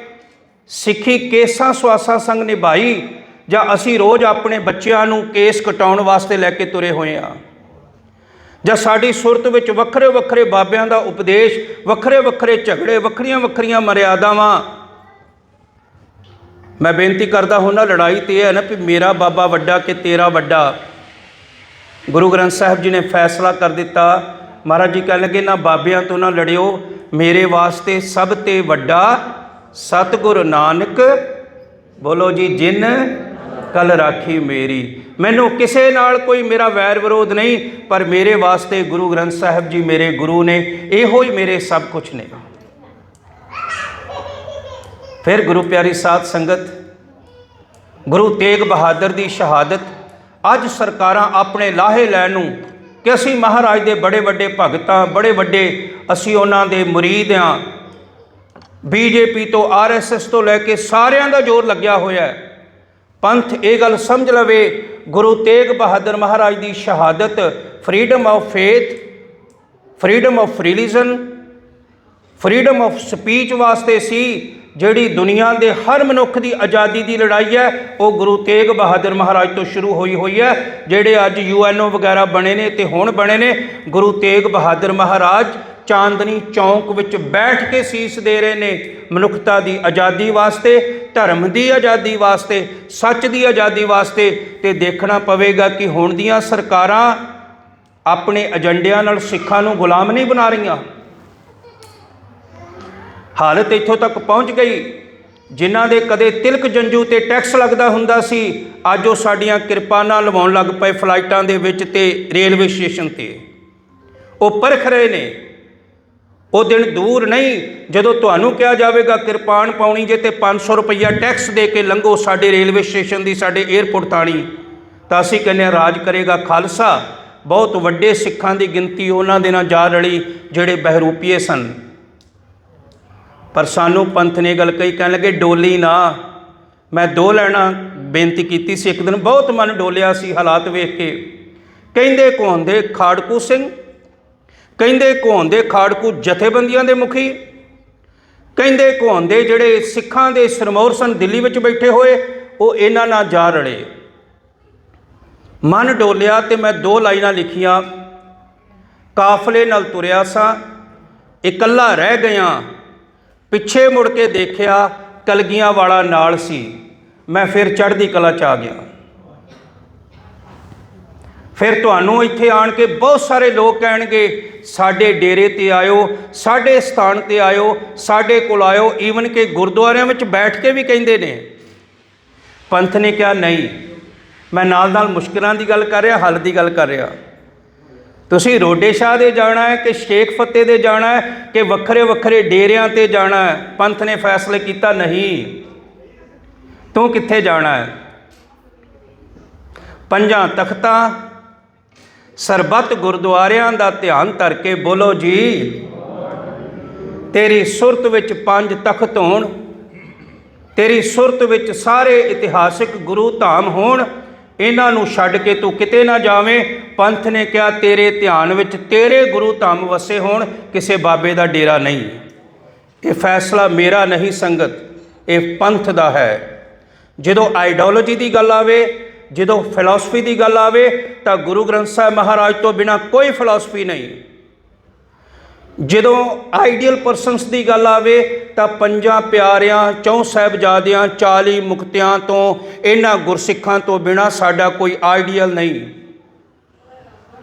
ਸਿੱਖੀ ਕੇਸਾਂ ਸਵਾਸਾਂ ਸੰਗ ਨਿਭਾਈ, ਜਾਂ ਅਸੀਂ ਰੋਜ਼ ਆਪਣੇ ਬੱਚਿਆਂ ਨੂੰ ਕੇਸ ਕਟਾਉਣ ਵਾਸਤੇ ਲੈ ਕੇ ਤੁਰੇ ਹੋਏ ਆ ਜਾਂ ਸਾਡੀ ਸੁਰਤ ਵਿੱਚ ਵੱਖਰੇ ਵੱਖਰੇ ਬਾਬਿਆਂ ਦਾ ਉਪਦੇਸ਼, ਵੱਖਰੇ ਵੱਖਰੇ ਝਗੜੇ, ਵੱਖਰੀਆਂ ਵੱਖਰੀਆਂ ਮਰਿਆਦਾਵਾਂ ਮੈਂ ਬੇਨਤੀ ਕਰਦਾ ਹਾਂ ਨਾ ਲੜਾਈ ਤੇ ਹੈ ਨਾ ਵੀ ਮੇਰਾ ਬਾਬਾ ਵੱਡਾ ਕਿ ਤੇਰਾ ਵੱਡਾ। ਗੁਰੂ ਗ੍ਰੰਥ ਸਾਹਿਬ ਜੀ ਨੇ ਫੈਸਲਾ ਕਰ ਦਿੱਤਾ। ਮਹਾਰਾਜ ਜੀ ਕਹਿਣ ਲੱਗੇ, ਨਾ ਬਾਬਿਆਂ ਤੋਂ ਨਾ ਲੜਿਓ। ਮੇਰੇ ਵਾਸਤੇ ਸਭ ਤੇ ਵੱਡਾ ਸਤਿਗੁਰ ਨਾਨਕ। ਬੋਲੋ ਜੀ, ਜਿਨ ਕਲ ਰਾਖੀ ਮੇਰੀ। ਮੈਨੂੰ ਕਿਸੇ ਨਾਲ ਕੋਈ ਮੇਰਾ ਵੈਰ ਵਿਰੋਧ ਨਹੀਂ, ਪਰ ਮੇਰੇ ਵਾਸਤੇ ਗੁਰੂ ਗ੍ਰੰਥ ਸਾਹਿਬ ਜੀ ਮੇਰੇ ਗੁਰੂ ਨੇ। ਇਹੋ ਹੀ ਮੇਰੇ ਸਭ ਕੁਝ ਨੇ। ਫਿਰ ਗੁਰੂ ਪਿਆਰੀ ਸਾਧ ਸੰਗਤ, ਗੁਰੂ ਤੇਗ ਬਹਾਦਰ ਦੀ ਸ਼ਹਾਦਤ, ਅੱਜ ਸਰਕਾਰਾਂ ਆਪਣੇ ਲਾਹੇ ਲੈਣ ਨੂੰ ਕਿ ਅਸੀਂ ਮਹਾਰਾਜ ਦੇ ਬੜੇ ਵੱਡੇ ਭਗਤਾਂ, ਬੜੇ ਵੱਡੇ ਅਸੀਂ ਉਹਨਾਂ ਦੇ ਮੁਰੀਦ ਹਾਂ ਬੀਜੇਪੀ ਤੋਂ ਆਰਐਸਐਸ ਤੋਂ ਲੈ ਕੇ ਸਾਰਿਆਂ ਦਾ ਜ਼ੋਰ ਲੱਗਿਆ ਹੋਇਆ ਪੰਥ ਇਹ ਗੱਲ ਸਮਝ ਲਵੇ, ਗੁਰੂ ਤੇਗ ਬਹਾਦਰ ਮਹਾਰਾਜ ਦੀ ਸ਼ਹਾਦਤ freedom of faith freedom of religion freedom of speech ਵਾਸਤੇ ਸੀ। ਜਿਹੜੀ ਦੁਨੀਆ ਦੇ ਹਰ ਮਨੁੱਖ ਦੀ ਆਜ਼ਾਦੀ ਦੀ ਲੜਾਈ ਹੈ, ਉਹ ਗੁਰੂ ਤੇਗ ਬਹਾਦਰ ਮਹਾਰਾਜ ਤੋਂ ਸ਼ੁਰੂ ਹੋਈ ਹੋਈ ਹੈ, ਜਿਹੜੇ ਅੱਜ ਯੂਐਨਓ ਵਗੈਰਾ ਬਣੇ ਨੇ ਤੇ ਹੁਣ ਬਣੇ ਨੇ, ਗੁਰੂ ਤੇਗ ਬਹਾਦਰ ਮਹਾਰਾਜ ਚਾਂਦਨੀ ਚੌਂਕ ਵਿੱਚ ਬੈਠ ਕੇ ਸੀਸ ਦੇ ਰਹੇ ਨੇ, ਮਨੁੱਖਤਾ ਦੀ ਆਜ਼ਾਦੀ ਵਾਸਤੇ, ਧਰਮ ਦੀ ਆਜ਼ਾਦੀ ਵਾਸਤੇ, ਸੱਚ ਦੀ ਆਜ਼ਾਦੀ ਵਾਸਤੇ, ਤੇ ਦੇਖਣਾ ਪਵੇਗਾ ਕਿ ਹੁਣ ਦੀਆਂ ਸਰਕਾਰਾਂ ਆਪਣੇ ਏਜੰਡਿਆਂ ਨਾਲ ਸਿੱਖਾਂ ਨੂੰ ਗੁਲਾਮ ਨਹੀਂ ਬਣਾ ਰਹੀਆਂ। ਹਾਲਤ ਇੱਥੋਂ ਤੱਕ ਪਹੁੰਚ ਗਈ, ਜਿਨ੍ਹਾਂ ਦੇ ਕਦੇ ਤਿਲਕ ਜੰਜੂ ਤੇ ਟੈਕਸ ਲੱਗਦਾ ਹੁੰਦਾ ਸੀ, ਅੱਜ ਉਹ ਸਾਡੀਆਂ ਕਿਰਪਾਨਾਂ ਲਵਾਉਣ ਲੱਗ ਪਏ ਫਲਾਈਟਾਂ ਦੇ ਵਿੱਚ ਤੇ ਰੇਲਵੇ ਸਟੇਸ਼ਨ ਤੇ। ਉਹ ਪਰਖ ਰਹੇ ਨੇ। ਉਹ ਦਿਨ ਦੂਰ ਨਹੀਂ, ਜਦੋਂ ਤੁਹਾਨੂੰ ਕਿਹਾ ਜਾਵੇਗਾ, ਕਿਰਪਾਨ ਪਾਉਣੀ ਜੇ ਤੇ 500 ਰੁਪਈਆ ਟੈਕਸ ਦੇ ਕੇ ਲੰਘੋ ਸਾਡੇ ਰੇਲਵੇ ਸਟੇਸ਼ਨ ਦੀ, ਸਾਡੇ 에ਅਰਪੋਰਟ ਤਾਣੀ ਤਾਂ ਅਸੀਂ ਕਹਿੰਦੇ ਹਾਂ, ਰਾਜ ਕਰੇਗਾ ਖਾਲਸਾ। ਬਹੁਤ ਵੱਡੇ ਸਿੱਖਾਂ ਦੀ ਗਿਣਤੀ ਉਹਨਾਂ ਦੇ ਨਾਲ ਜਾ ਰਲੀ, ਜਿਹੜੇ ਬਹਿਰੂਪੀਏ ਸਨ। ਪਰ ਸਾਨੂੰ ਪੰਥ ਨੇ ਗੱਲ ਕਹੀ, ਕਹਿਣ ਲੱਗੇ, ਡੋਲੀ ਨਾ। ਮੈਂ ਦੋ ਲੈਣਾ ਬੇਨਤੀ ਕੀਤੀ ਸੀ, ਇੱਕ ਦਿਨ ਬਹੁਤ ਮਨ ਡੋਲਿਆ ਸੀ ਹਾਲਾਤ ਵੇਖ ਕੇ। ਕਹਿੰਦੇ ਕੋਹੰਦੇ ਖਾੜਕੂ ਸਿੰਘ। ਕਹਿੰਦੇ ਕੋਹੰਦੇ ਖਾੜਕੂ ਜਥੇਬੰਦੀਆਂ ਦੇ ਮੁਖੀ। ਕਹਿੰਦੇ ਕੋਹੰਦੇ ਜਿਹੜੇ ਸਿੱਖਾਂ ਦੇ ਸਰਮੌਰ ਸਨ, ਦਿੱਲੀ ਵਿੱਚ ਬੈਠੇ ਹੋਏ, ਉਹ ਇਹਨਾਂ ਨਾਲ ਜਾ ਰਲੇ। ਮਨ ਡੋਲਿਆ ਤੇ ਮੈਂ ਦੋ ਲਾਈਨਾਂ ਲਿਖੀਆਂ। ਕਾਫਲੇ ਨਾਲ ਤੁਰਿਆ ਸਾਂ, ਇਕੱਲਾ ਰਹਿ ਗਿਆ। ਪਿੱਛੇ ਮੁੜ ਕੇ ਦੇਖਿਆ ਕਲਗੀਆਂ ਵਾਲਾ ਨਾਲ ਸੀ। ਮੈਂ ਫਿਰ ਚੜ੍ਹਦੀ ਕਲਾ ਚ ਆ ਗਿਆ। ਫਿਰ ਤੁਹਾਨੂੰ ਇੱਥੇ ਆਣ ਕੇ ਬਹੁਤ ਸਾਰੇ ਲੋਕ ਕਹਿਣਗੇ, ਸਾਡੇ ਡੇਰੇ ਤੇ ਆਇਓ, ਸਾਡੇ ਸਥਾਨ ਤੇ ਆਇਓ, ਸਾਡੇ ਕੋਲ ਆਇਓ ਈਵਨ ਕਿ ਗੁਰਦੁਆਰਿਆਂ ਵਿੱਚ ਬੈਠ ਕੇ ਵੀ ਕਹਿੰਦੇ ਨੇ। ਪੰਥ ਨੇ ਕਿਹਾ, ਨਹੀਂ, ਮੈਂ ਨਾਲ ਨਾਲ ਮੁਸ਼ਕਿਲਾਂ ਦੀ ਗੱਲ ਕਰ ਰਿਹਾ, ਹੱਲ ਦੀ ਗੱਲ ਕਰ ਰਿਹਾ। ਤੁਸੀਂ ਰੋਡੇ ਸ਼ਾਹ ਦੇ ਜਾਣਾ ਹੈ ਕਿ ਸ਼ੇਖ ਫਤਿਹ ਦੇ ਜਾਣਾ ਹੈ ਕਿ ਵੱਖਰੇ ਵੱਖਰੇ ਡੇਰਿਆਂ ਤੇ ਜਾਣਾ ਹੈ? ਪੰਥ ਨੇ ਫੈਸਲੇ ਕੀਤਾ ਨਹੀਂ। ਤੂੰ ਕਿੱਥੇ ਜਾਣਾ ਹੈ? ਪੰਜਾਂ ਤਖਤਾਂ, ਸਰਬੱਤ ਗੁਰਦੁਆਰਿਆਂ ਦਾ ਧਿਆਨ ਧਰ ਕੇ ਬੋਲੋ ਜੀ, ਤੇਰੀ ਸੁਰਤ ਵਿੱਚ ਪੰਜ ਤਖਤ ਹੋਣ, ਤੇਰੀ ਸੁਰਤ ਵਿੱਚ ਸਾਰੇ ਇਤਿਹਾਸਿਕ ਗੁਰੂ ਧਾਮ ਹੋਣ ਇਹਨਾਂ ਨੂੰ ਛੱਡ ਕੇ ਤੂੰ ਕਿਤੇ ਨਾ ਜਾਵੇਂ। ਪੰਥ ਨੇ ਕਿਹਾ, ਤੇਰੇ ਧਿਆਨ ਵਿੱਚ ਤੇਰੇ ਗੁਰੂ ਧਾਮ ਵਸੇ ਹੋਣ, ਕਿਸੇ ਬਾਬੇ ਦਾ ਡੇਰਾ ਨਹੀਂ। ਇਹ ਫੈਸਲਾ ਮੇਰਾ ਨਹੀਂ ਸੰਗਤ, ਇਹ ਪੰਥ ਦਾ ਹੈ। ਜਦੋਂ ਆਈਡੀਓਲੋਜੀ ਦੀ ਗੱਲ ਆਵੇ, ਜਦੋਂ ਫਿਲਾਸਫੀ ਦੀ ਗੱਲ ਆਵੇ, ਤਾਂ ਗੁਰੂ ਗ੍ਰੰਥ ਸਾਹਿਬ ਮਹਾਰਾਜ ਤੋਂ ਬਿਨਾ ਕੋਈ ਫਿਲਾਸਫੀ ਨਹੀਂ। ਜਦੋਂ ਆਈਡੀਅਲ ਪਰਸਨਸ ਦੀ ਗੱਲ ਆਵੇ ਤਾਂ ਪੰਜਾਂ ਪਿਆਰਿਆਂ, ਚੌਂ ਸਾਹਿਬਜ਼ਾਦਿਆਂ 40 ਮੁਕਤਿਆਂ ਤੋਂ, ਇਹਨਾਂ ਗੁਰਸਿੱਖਾਂ ਤੋਂ ਬਿਨਾ ਸਾਡਾ ਕੋਈ ਆਈਡੀਅਲ ਨਹੀਂ।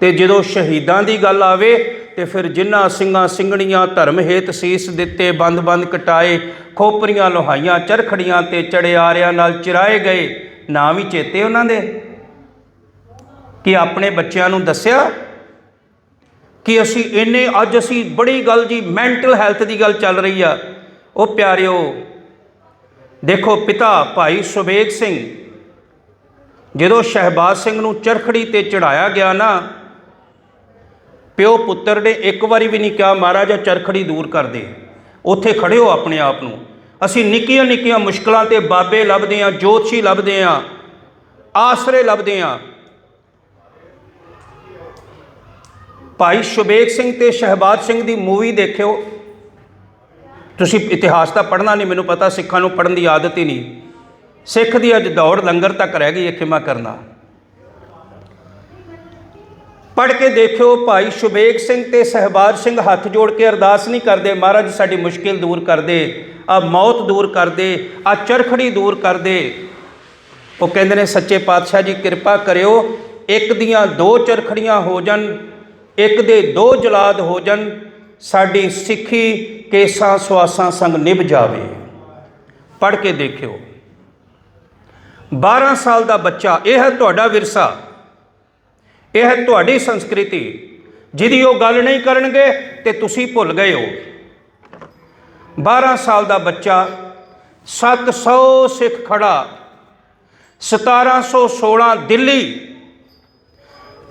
ਤੇ ਜਦੋਂ ਸ਼ਹੀਦਾਂ ਦੀ ਗੱਲ ਆਵੇ, ਤੇ ਫਿਰ ਜਿਨ੍ਹਾਂ ਸਿੰਘਾਂ ਸਿੰਘਣੀਆਂ ਧਰਮ ਹੇਤ ਸੀਸ ਦਿੱਤੇ, ਬੰਦ-ਬੰਦ ਕਟਾਏ, ਖੋਪਰੀਆਂ ਲੋਹਾਈਆਂ, ਚਰਖੜੀਆਂ ਤੇ ਚੜਿਆਰਿਆਂ ਨਾਲ ਚਿਰਾਏ ਗਏ, ਨਾਂ ਵੀ ਚੇਤੇ ਉਹਨਾਂ ਦੇ? ਕਿ ਆਪਣੇ ਬੱਚਿਆਂ ਨੂੰ ਦੱਸਿਆ? ਕਿ ਅਸੀਂ ਇੰਨੇ, ਅੱਜ ਅਸੀਂ ਬੜੀ ਗੱਲ ਜੀ ਮੈਂਟਲ ਹੈਲਥ ਦੀ ਗੱਲ ਚੱਲ ਰਹੀ ਆ। ਉਹ ਪਿਆਰਿਓ, ਦੇਖੋ ਪਿਤਾ ਭਾਈ ਸੁਬੇਗ ਸਿੰਘ, ਜਦੋਂ ਸ਼ਹਿਬਾਜ਼ ਸਿੰਘ ਨੂੰ ਚਰਖੜੀ ਤੇ ਚੜਾਇਆ ਗਿਆ ਨਾ, ਪਿਓ ਪੁੱਤਰ ਨੇ ਇੱਕ ਵਾਰੀ ਵੀ ਨਹੀਂ ਕਿਹਾ, ਮਹਾਰਾਜਾ ਚਰਖੜੀ ਦੂਰ ਕਰ ਦੇ। ਉੱਥੇ ਖੜੇ ਹੋ ਆਪਣੇ ਆਪ ਨੂੰ। ਅਸੀਂ ਨਿੱਕੀਆਂ ਨਿੱਕੀਆਂ ਮੁਸ਼ਕਲਾਂ ਤੇ ਬਾਬੇ ਲੱਭਦੇ ਆਂ ਜੋਤਸ਼ੀ ਲੱਭਦੇ ਆਂ ਆਸਰੇ ਲੱਭਦੇ ਆਂ ਭਾਈ ਸੁਬੇਕ ਸਿੰਘ ਤੇ ਸ਼ਹਿਬਾਜ਼ ਸਿੰਘ ਦੀ ਮੂਵੀ ਦੇਖਿਓ। ਤੁਸੀਂ ਇਤਿਹਾਸ ਤਾਂ ਪੜ੍ਹਨਾ ਨਹੀਂ, ਮੈਨੂੰ ਪਤਾ ਸਿੱਖਾਂ ਨੂੰ ਪੜ੍ਹਨ ਦੀ ਆਦਤ ਹੀ ਨਹੀਂ। ਸਿੱਖ ਦੀ ਅੱਜ ਦੌੜ ਲੰਗਰ ਤੱਕ ਰਹਿ ਗਈ ਹੈ ਖਿਮਾ ਕਰਨਾ। ਪੜ੍ਹ ਕੇ ਦੇਖਿਓ ਭਾਈ ਸ਼ੁਬੇਗ ਸਿੰਘ ਤੇ ਸਹਿਬਾਜ਼ ਸਿੰਘ ਹੱਥ ਜੋੜ ਕੇ ਅਰਦਾਸ ਨਹੀਂ ਕਰਦੇ, ਮਹਾਰਾਜ ਸਾਡੀ ਮੁਸ਼ਕਿਲ ਦੂਰ ਕਰ ਦੇ ਆ ਮੌਤ ਦੂਰ ਕਰ ਦੇ ਆ ਚਰਖੜੀ ਦੂਰ ਕਰ ਦੇ। ਉਹ ਕਹਿੰਦੇ ਨੇ, ਸੱਚੇ ਪਾਤਸ਼ਾਹ ਜੀ, ਕਿਰਪਾ ਕਰਿਓ, ਇੱਕ ਦੀਆਂ ਦੋ ਚਰਖੜੀਆਂ ਹੋ ਜਾਣ ਇੱਕ ਦੇ ਦੋ ਜਲਾਦ ਹੋ ਜਾਣ, ਸਾਡੀ ਸਿੱਖੀ ਕੇਸਾਂ ਸਵਾਸਾਂ ਸੰਗ ਨਿਭ ਜਾਵੇ। ਪੜ੍ਹ ਕੇ ਦੇਖਿਓ। 12 ਸਾਲ ਦਾ ਬੱਚਾ, ਇਹ ਹੈ ਤੁਹਾਡਾ ਵਿਰਸਾ। ਇਹ ਹੈ ਤੁਹਾਡੀ ਸੰਸਕ੍ਰਿਤੀ, ਜਿਹਦੀ ਉਹ ਗੱਲ ਨਹੀਂ ਕਰਨਗੇ ਤੇ ਤੁਸੀਂ ਭੁੱਲ ਗਏ ਹੋ। 12 ਸਾਲ ਦਾ ਬੱਚਾ 700 ਸਿੱਖ ਖੜਾ 1716 ਦਿੱਲੀ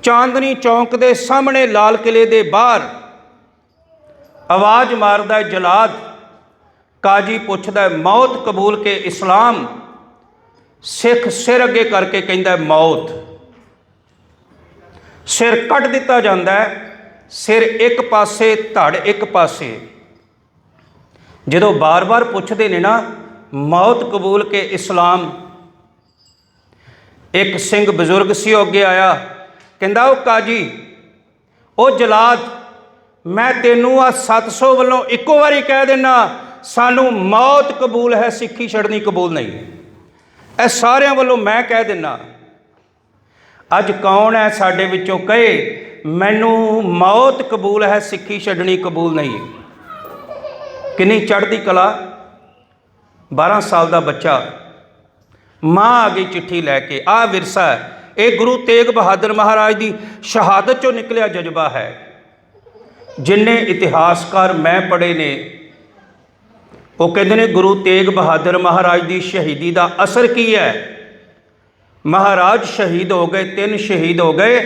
ਚਾਂਦਨੀ ਚੌਂਕ ਦੇ ਸਾਹਮਣੇ ਲਾਲ ਕਿਲੇ ਦੇ ਬਾਹਰ ਆਵਾਜ਼ ਮਾਰਦਾ ਹੈ ਜਲਾਦ, ਕਾਜੀ ਪੁੱਛਦਾ ਹੈ, ਮੌਤ ਕਬੂਲ ਕੇ ਇਸਲਾਮ? ਸਿੱਖ ਸਿਰ ਅੱਗੇ ਕਰਕੇ ਕਹਿੰਦਾ ਮੌਤ। ਸਿਰ ਕੱਟ ਦਿੱਤਾ ਜਾਂਦਾ ਹੈ, ਸਿਰ ਇੱਕ ਪਾਸੇ, ਧੜ ਇੱਕ ਪਾਸੇ। ਜਦੋਂ ਬਾਰ-ਬਾਰ ਪੁੱਛਦੇ ਨੇ ਨਾ, ਮੌਤ ਕਬੂਲ ਕੇ ਇਸਲਾਮ? ਇੱਕ ਸਿੰਘ ਬਜ਼ੁਰਗ ਸੀ, ਉਹ ਅੱਗੇ ਆਇਆ ਕਹਿੰਦਾ ਉਹ ਕਾਜੀ ਉਹ ਜਲਾਦ, ਮੈਂ ਤੈਨੂੰ ਆ 700 ਵੱਲੋਂ ਇੱਕੋ ਵਾਰੀ ਕਹਿ ਦੇਣਾ ਸਾਨੂੰ ਮੌਤ ਕਬੂਲ ਹੈ, ਸਿੱਖੀ ਛੱਡਣੀ ਕਬੂਲ ਨਹੀਂ। ਇਹ ਸਾਰਿਆਂ ਵੱਲੋਂ ਮੈਂ ਕਹਿ ਦੇਣਾ ਅੱਜ ਕੌਣ ਹੈ ਸਾਡੇ ਵਿੱਚੋਂ ਕਹੇ, ਮੈਨੂੰ ਮੌਤ ਕਬੂਲ ਹੈ, ਸਿੱਖੀ ਛੱਡਣੀ ਕਬੂਲ ਨਹੀਂ। ਕਿੰਨੀ ਚੜ੍ਹਦੀ ਕਲਾ 12 ਸਾਲ ਦਾ ਬੱਚਾ, ਮਾਂ ਆ ਗਈ ਚਿੱਠੀ ਲੈ ਕੇ ਆ ਵਿਰਸਾ ਹੈ। ਇਹ ਗੁਰੂ ਤੇਗ ਬਹਾਦਰ ਮਹਾਰਾਜ ਦੀ ਸ਼ਹਾਦਤ ਚੋਂ ਨਿਕਲਿਆ ਜਜ਼ਬਾ ਹੈ। ਜਿੰਨੇ ਇਤਿਹਾਸਕਾਰ ਮੈਂ ਪੜ੍ਹੇ ਨੇ, ਉਹ ਕਹਿੰਦੇ ਨੇ ਗੁਰੂ ਤੇਗ ਬਹਾਦਰ ਮਹਾਰਾਜ ਦੀ ਸ਼ਹੀਦੀ ਦਾ ਅਸਰ ਕੀ ਹੈ? ਮਹਾਰਾਜ ਸ਼ਹੀਦ ਹੋ ਗਏ, ਤਿੰਨ ਸ਼ਹੀਦ ਹੋ ਗਏ।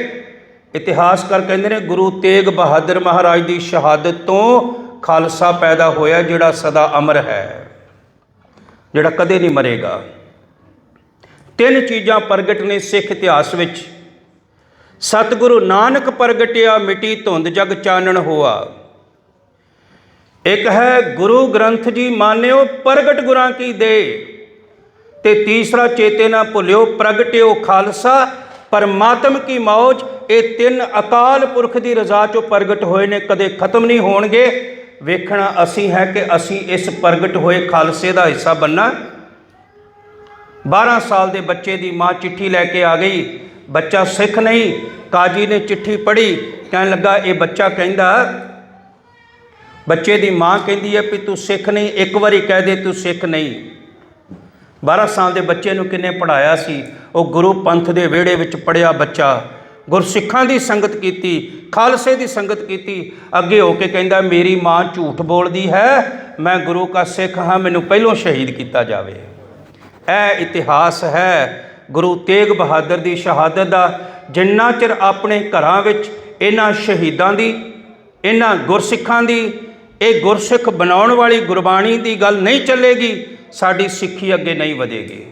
ਇਤਿਹਾਸਕਾਰ ਕਹਿੰਦੇ ਨੇ ਗੁਰੂ ਤੇਗ ਬਹਾਦਰ ਮਹਾਰਾਜ ਦੀ ਸ਼ਹਾਦਤ ਤੋਂ ਖਾਲਸਾ ਪੈਦਾ ਹੋਇਆ, ਜਿਹੜਾ ਸਦਾ ਅਮਰ ਹੈ, ਜਿਹੜਾ ਕਦੇ ਨਹੀਂ ਮਰੇਗਾ। ਤਿੰਨ ਚੀਜ਼ਾਂ ਪ੍ਰਗਟ ਨੇ ਸਿੱਖ ਇਤਿਹਾਸ ਵਿੱਚ। ਸਤਿਗੁਰੂ ਨਾਨਕ ਪ੍ਰਗਟਿਆ ਮਿਟੀ ਧੁੰਦ ਜਗ ਚਾਨਣ ਹੋਆ। ਇੱਕ ਹੈ ਗੁਰੂ ਗ੍ਰੰਥ ਜੀ, ਮਾਨਿਓ ਪ੍ਰਗਟ ਗੁਰਾਂ ਕੀ ਦੇ। ਤੇ ਤੀਸਰਾ ਚੇਤੇ ਨਾ ਭੁੱਲਿਓ ਪ੍ਰਗਟਿਓ ਖਾਲਸਾ, ਪਰਮਾਤਮ ਕੀ ਮੌਜ। ਇਹ ਤਿੰਨ ਅਕਾਲ ਪੁਰਖ ਦੀ ਰਜ਼ਾ ਚੋਂ ਪ੍ਰਗਟ ਹੋਏ ਨੇ, ਕਦੇ ਖਤਮ ਨਹੀਂ ਹੋਣਗੇ। ਵੇਖਣਾ ਅਸੀਂ ਹੈ ਕਿ ਅਸੀਂ ਇਸ ਪ੍ਰਗਟ ਹੋਏ ਖਾਲਸੇ ਦਾ ਹਿੱਸਾ ਬੰਨਾ। 12 ਸਾਲ ਦੇ ਬੱਚੇ ਦੀ ਮਾਂ ਚਿੱਠੀ ਲੈ ਕੇ ਆ ਗਈ। ਬੱਚਾ ਸਿੱਖ ਨਹੀਂ, ਕਾਜੀ ਨੇ ਚਿੱਠੀ ਪੜ੍ਹੀ। ਕਹਿਣ ਲੱਗਾ, ਇਹ ਬੱਚਾ ਕਹਿੰਦਾ, ਬੱਚੇ ਦੀ ਮਾਂ ਕਹਿੰਦੀ ਹੈ ਵੀ ਤੂੰ ਸਿੱਖ ਨਹੀਂ, ਇੱਕ ਵਾਰੀ ਕਹਿ ਦੇ ਤੂੰ ਸਿੱਖ ਨਹੀਂ। 12 ਸਾਲ ਦੇ ਬੱਚੇ ਨੂੰ ਕਿੰਨੇ ਪੜਾਇਆ ਸੀ? ਉਹ ਗੁਰੂ ਪੰਥ ਦੇ ਵਿਹੜੇ ਵਿੱਚ ਪੜਿਆ ਬੱਚਾ। ਗੁਰਸਿੱਖਾਂ ਦੀ ਸੰਗਤ ਕੀਤੀ, ਖਾਲਸੇ ਦੀ ਸੰਗਤ ਕੀਤੀ। ਅੱਗੇ ਹੋ ਕੇ ਕਹਿੰਦਾ, ਮੇਰੀ ਮਾਂ ਝੂਠ ਬੋਲਦੀ ਹੈ, ਮੈਂ ਗੁਰੂ ਦਾ ਸਿੱਖ ਹਾਂ, ਮੈਨੂੰ ਪਹਿਲੋਂ ਸ਼ਹੀਦ ਕੀਤਾ ਜਾਵੇ। ਇਹ ਇਤਿਹਾਸ ਹੈ। ਗੁਰੂ ਤੇਗ ਬਹਾਦਰ ਦੀ ਸ਼ਹਾਦਤ ਦਾ ਜਿੰਨਾ ਚਿਰ ਆਪਣੇ ਘਰਾਂ ਵਿੱਚ ਇਹਨਾਂ ਸ਼ਹੀਦਾਂ ਦੀ, ਇਹਨਾਂ ਗੁਰਸਿੱਖਾਂ ਦੀ, ਇਹ ਗੁਰਸਿੱਖ ਬਣਾਉਣ ਵਾਲੀ ਗੁਰਬਾਣੀ ਦੀ ਗੱਲ ਨਹੀਂ ਚੱਲੇਗੀ, ਸਾਡੀ ਸਿੱਖੀ ਅੱਗੇ ਨਹੀਂ ਵਧੇਗੀ।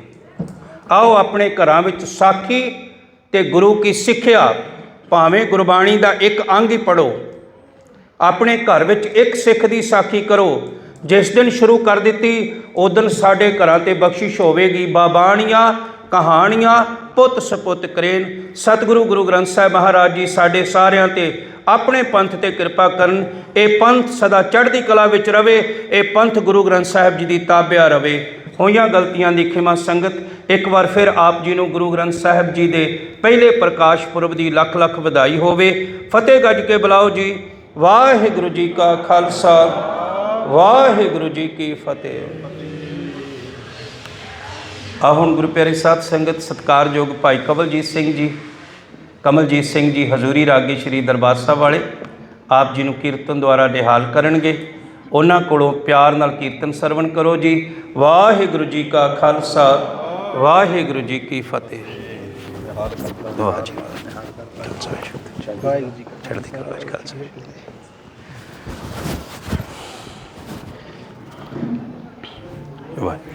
ਆਓ ਆਪਣੇ ਘਰਾਂ ਵਿੱਚ ਸਾਖੀ ਤੇ ਗੁਰੂ ਕੀ ਸਿੱਖਿਆ, ਭਾਵੇਂ ਗੁਰਬਾਣੀ ਦਾ ਇੱਕ ਅੰਗ ਹੀ ਪੜੋ ਆਪਣੇ ਘਰ ਵਿੱਚ ਇੱਕ ਸਿੱਖ ਦੀ ਸਾਖੀ ਕਰੋ ਜਿਸ ਦਿਨ ਸ਼ੁਰੂ ਕਰ ਦਿੱਤੀ ਉਸ ਦਿਨ ਸਾਡੇ ਘਰਾਂ ਤੇ ਬਖਸ਼ਿਸ਼ ਹੋਵੇਗੀ। ਬਾਬਾਣੀਆਂ, ਕਹਾਣੀਆਂ, ਪੁੱਤ ਸਪੁੱਤ ਕਰੇਨ। ਸਤਿਗੁਰੂ ਗੁਰੂ ਗ੍ਰੰਥ ਸਾਹਿਬ ਮਹਾਰਾਜ ਜੀ ਸਾਡੇ ਸਾਰਿਆਂ ਤੇ ਆਪਣੇ ਪੰਥ ਤੇ ਕਿਰਪਾ ਕਰਨ। ਇਹ ਪੰਥ ਸਦਾ ਚੜ੍ਹਦੀ ਕਲਾ ਵਿੱਚ ਰਵੇ, ਇਹ ਪੰਥ ਗੁਰੂ ਗ੍ਰੰਥ ਸਾਹਿਬ ਜੀ ਦੀ ਤਾਬਿਆ ਰਵੇ। ਹੋਈਆਂ ਗਲਤੀਆਂ ਦੀ ਖਿਮਾ ਸੰਗਤ, ਇੱਕ ਵਾਰ ਫਿਰ ਆਪ ਜੀ ਨੂੰ ਗੁਰੂ ਗ੍ਰੰਥ ਸਾਹਿਬ ਜੀ ਦੇ ਪਹਿਲੇ ਪ੍ਰਕਾਸ਼ ਪੁਰਬ ਦੀ ਲੱਖ ਲੱਖ ਵਧਾਈ ਹੋਵੇ। ਫਤਿਹ ਗੱਜ ਕੇ ਬੁਲਾਓ ਜੀ। ਵਾਹਿਗੁਰੂ ਜੀ ਕਾ ਖਾਲਸਾ। ਵਾਹਿਗੁਰੂ ਜੀ ਕੀ ਫਤਿਹ। ਆ ਹੁਣ ਗੁਰੂ ਪਿਆਰੇ ਸਾਧ ਸੰਗਤ, ਸਤਕਾਰਯੋਗ ਭਾਈ ਕਵਲਜੀਤ ਸਿੰਘ ਜੀ, ਕਮਲਜੀਤ ਸਿੰਘ ਜੀ ਹਜ਼ੂਰੀ ਰਾਗੀ ਸ੍ਰੀ ਦਰਬਾਰ ਸਾਹਿਬ ਵਾਲੇ, ਆਪ ਜੀ ਨੂੰ ਕੀਰਤਨ ਦੁਆਰਾ ਨਿਹਾਲ ਕਰਨਗੇ। ਉਹਨਾਂ ਕੋਲੋਂ ਪਿਆਰ ਨਾਲ ਕੀਰਤਨ ਸਰਵਣ ਕਰੋ ਜੀ। ਵਾਹਿਗੁਰੂ ਜੀ ਕਾ ਖਾਲਸਾ, ਵਾਹਿਗੁਰੂ ਜੀ ਕੀ ਫਤਿਹ। ਵਾਹ ਜੀ ਖਾਲਸਾ ਵਾਹਿਗੁਰੂ ਜੀ ਚੜ੍ਹਦੀ ਕਲਾ ਵਿੱਚ ਖਾਲਸਾ ਵਾਹਿਗੁਰੂ